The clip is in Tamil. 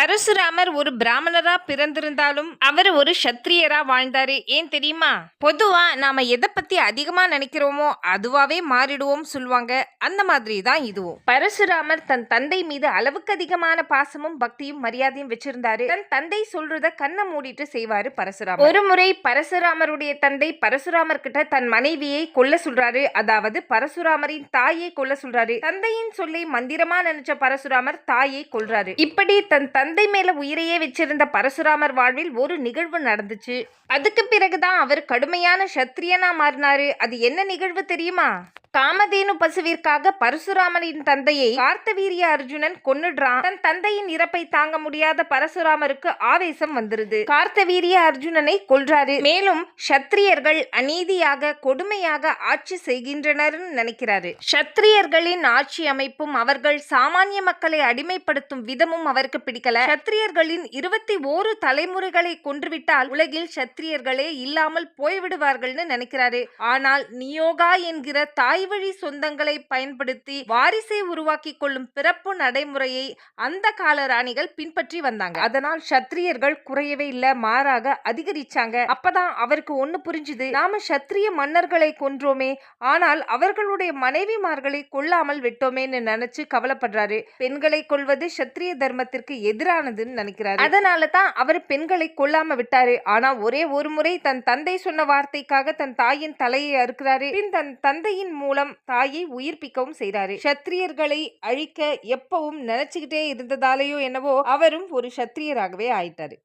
பரசுராமர் ஒரு பிராமணரா பிறந்திருந்தாலும் அவர் ஒரு சத்திரியரா வாழ்ந்தாரு. ஏன் தெரியுமா? பொதுவா நாம எதை பத்தி அதிகமா நினைக்கிறோமோ அதுவாவே மாறிடுவோம் சொல்லுவாங்க. அந்த மாதிரி தான் இதுவும். பரசுராமர் தன் தந்தை மீது அளவுக்கு அதிகமான பாசமும் பக்தியும் மரியாதையும் வச்சிருந்தாரு. தன் தந்தை சொல்றத கண்ணை மூடிட்டு செய்வாரு பரசுராமர். ஒரு முறை பரசுராமருடைய தந்தை பரசுராமர் கிட்ட தன் மனைவியை கொல்ல சொல்றாரு. அதாவது பரசுராமரின் தாயை கொல்ல சொல்றாரு. தந்தையின் சொல்லை மந்திரமா நினைச்ச பரசுராமர் தாயை கொல்றாரு. இப்படி தன் தந்தை மேல உயிரையே வச்சிருந்த பரசுராமர் வாழ்வில் ஒரு நிகழ்வு நடந்துச்சு. அதுக்கு பிறகுதான் அவர் கடுமையான சத்திரியனா மாறினாரு. அது என்ன நிகழ்வு தெரியுமா? காமதேனு பசுவிற்காக பரசுராமனின் தந்தையை கார்த்தவீரிய அர்ஜுனன் கொன்னுடுறான். தன் தந்தையின் இறப்பை தாங்க முடியாத பரசுராமருக்கு ஆவேசம் வந்துருது. கார்த்தவீரிய அர்ஜுனனை கொல்றாரு. மேலும் சத்திரியர்கள் அநீதியாக கொடுமையாக ஆட்சி செய்கின்றனர்னு நினைக்கிறாரு. சத்திரியர்களின் ஆட்சி அமைப்பும் அவர்கள் சாமானிய மக்களை அடிமைப்படுத்தும் விதமும் அவருக்கு பிடிக்கல. சத்திரியர்களின் இருபத்தி ஓரு தலைமுறைகளை கொன்றுவிட்டால் உலகில் சத்திரியர்களே இல்லாமல் போய்விடுவார்கள்னு நினைக்கிறாரு. ஆனால் நியோகா என்கிற தாய் வழி சொந்தங்களை பயன்படுத்தி வாரிசை உருவாக்கி கொள்ளும் பிறப்பு நடைமுறையை அந்த கால ராணிகள் பின்பற்றி வந்தாங்க. அதனால் சத்திரியர்கள் குறையவே இல்ல மாறாக அதிகரிச்சாங்க. அப்பதான் அவருக்கு ஒண்ணு புரிஞ்சுது. நாம சத்திரிய மன்னர்களை கொன்றோமே ஆனால் அவர்களுடைய மனைவிமார்களை கொல்லாமல் விட்டோமேன்னு நினைச்சு கவலைப்படுறாரு. பெண்களை கொள்வது சத்திரிய தர்மத்திற்கு எதிரானதுன்னு நினைக்கிறாரு. அதனால தான் அவர் பெண்களை கொல்லாம விட்டாரு. ஆனா ஒரே ஒரு முறை தன் தந்தை சொன்ன வார்த்தைக்காக தன் தாயின் தலையை அறுக்கிறாரு. பின் தன் தந்தையின் மூலம் தாயை உயிர்ப்பிக்கவும் செய்தாரு. சத்திரியர்களை அழிக்க எப்பவும் நினைச்சுக்கிட்டே இருந்ததாலேயோ என்னவோ அவரும் ஒரு சத்திரியராகவே ஆயிட்டாரு.